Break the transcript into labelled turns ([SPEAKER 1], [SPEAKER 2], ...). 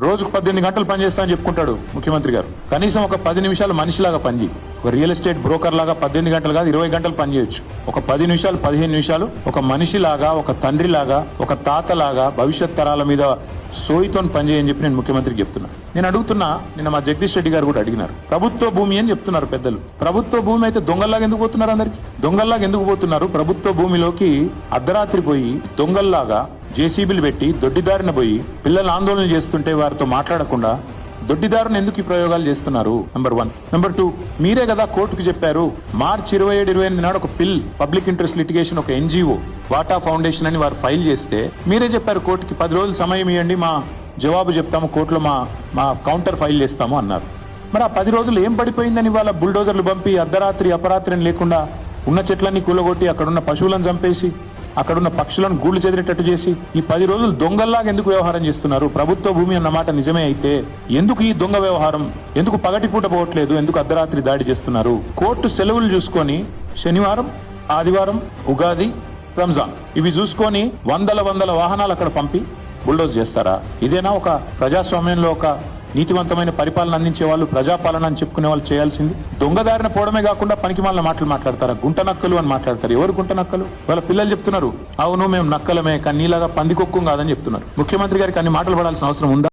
[SPEAKER 1] రోజుకు పద్దెనిమిది గంటలు పనిచేస్తా అని చెప్పుకుంటాడు ముఖ్యమంత్రి గారు. కనీసం ఒక పది నిమిషాలు మనిషిలాగా పనిచేయి. ఒక రియల్ ఎస్టేట్ బ్రోకర్ లాగా పద్దెనిమిది గంటలు కాదు ఇరవై గంటలు పనిచేయొచ్చు. ఒక పది నిమిషాలు పదిహేను నిమిషాలు ఒక మనిషిలాగా ఒక తండ్రిలాగా ఒక తాతలాగా భవిష్యత్ తరాల మీద సోయితో పనిచేయని చెప్పి నేను ముఖ్యమంత్రికి చెప్తున్నా. నేను అడుగుతున్నా నిన్న మా జగదీష్ రెడ్డి గారు కూడా అడిగినారు. ప్రభుత్వ భూమి అని చెప్తున్నారు పెద్దలు. ప్రభుత్వ భూమి అయితే దొంగల్లాగా ఎందుకు పోతున్నారు అందరికి? దొంగల్లాగా ఎందుకు పోతున్నారు? ప్రభుత్వ భూమిలోకి అర్ధరాత్రి పోయి దొంగల్లాగా జేసీబీలు పెట్టి దొడ్డిదారిన పోయి పిల్లలు ఆందోళన చేస్తుంటే వారితో మాట్లాడకుండా దొడ్డిదారుని ఎందుకు ఈ ప్రయోగాలు చేస్తున్నారు? నెంబర్ వన్ నెంబర్ టూ మీరే కదా కోర్టుకు చెప్పారు మార్చి ఇరవై ఏడు ఇరవై ఎనిమిది నాడు ఒక పిల్ పబ్లిక్ ఇంట్రెస్ట్ లిటిగేషన్ ఒక ఎన్జిఓ వాటా ఫౌండేషన్ అని వారు ఫైల్ చేస్తే మీరే చెప్పారు కోర్టుకి పది రోజులు సమయం ఇవ్వండి మా జవాబు చెప్తాము కోర్టులో మా మా కౌంటర్ ఫైల్ చేస్తాము అన్నారు. మరి ఆ పది రోజులు ఏం పడిపోయిందని వాళ్ళ బుల్డోజర్లు పంపి అర్ధరాత్రి అపరాత్రిని లేకుండా ఉన్న చెట్లన్నీ కూలగొట్టి అక్కడున్న పశువులను చంపేసి అక్కడున్న పక్షులను గూళ్ళు చెదిరేటట్టు చేసి ఈ పది రోజులు దొంగల్లాగా ఎందుకు వ్యవహారం చేస్తున్నారు? ప్రభుత్వ భూమి అన్న మాట నిజమే అయితే ఎందుకు ఈ దొంగ వ్యవహారం? ఎందుకు పగటిపూట పోవట్లేదు? ఎందుకు అర్ధరాత్రి దాడి చేస్తున్నారు? కోర్టు సెలవులు చూసుకొని శనివారం ఆదివారం ఉగాది రంజాన్ ఇవి చూసుకొని వందల వందల వాహనాలు అక్కడ పంపి బుల్డోజ్ చేస్తారా? ఇదేనా ఒక ప్రజాస్వామ్యంలో ఒక నీతివంతమైన పరిపాలన అందించే వాళ్ళు ప్రజాపాలన అని చెప్పుకునే వాళ్ళు చేయాల్సింది. దొంగదారిన పోవడమే కాకుండా పనికి మాలిన మాటలు మాట్లాడతారా? గుంట నక్కలు అని మాట్లాడతారు. ఎవరు గుంట నక్కలు? వాళ్ళ పిల్లలు చెప్తున్నారు అవును మేము నక్కలమే కానీ నీలాగా పందికొక్కు కాదని చెప్తున్నారు. ముఖ్యమంత్రి గారికి అన్ని మాటలు పడాల్సిన అవసరం ఉందా?